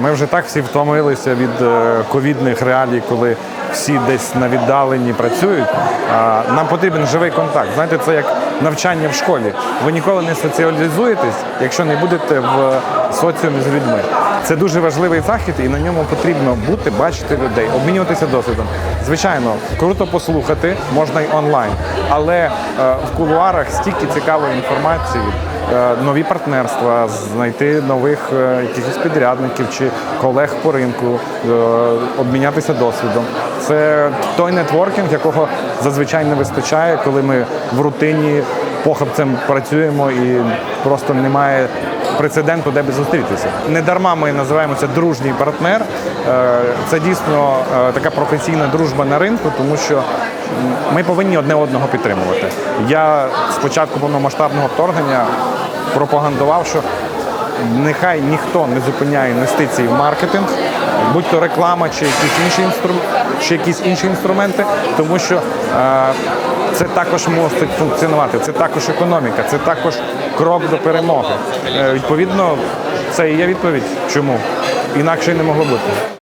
Ми вже так всі втомилися від е, ковідних реалій, коли всі десь на віддаленні працюють. Нам потрібен живий контакт. Знаєте, це як навчання в школі. Ви ніколи не соціалізуєтесь, якщо не будете в соціумі з людьми. Це дуже важливий захід, і на ньому потрібно бути, бачити людей, обмінюватися досвідом. Звичайно, круто послухати, можна й онлайн, але е, в кулуарах стільки цікавої інформації е, нові партнерства, знайти нових е, якихось підрядників чи колег по ринку, обмінятися досвідом. Це той нетворкінг, якого зазвичай не вистачає, коли ми в рутині похабцем працюємо і просто немає прецеденту, де би зустрітися. Не дарма ми називаємо це дружній партнер. Е, Це дійсно е, така професійна дружба на ринку, тому що ми повинні одне одного підтримувати. Я з початку повномасштабного вторгнення пропагандував, що нехай ніхто не зупиняє інвестиції в маркетинг, будь-то реклама чи якісь інші інстру... чи якісь інші інструменти, тому що е, це також мусить функціонувати, це також економіка, це також крок до перемоги. Е, відповідно, це і є відповідь, чому інакше й не могло бути.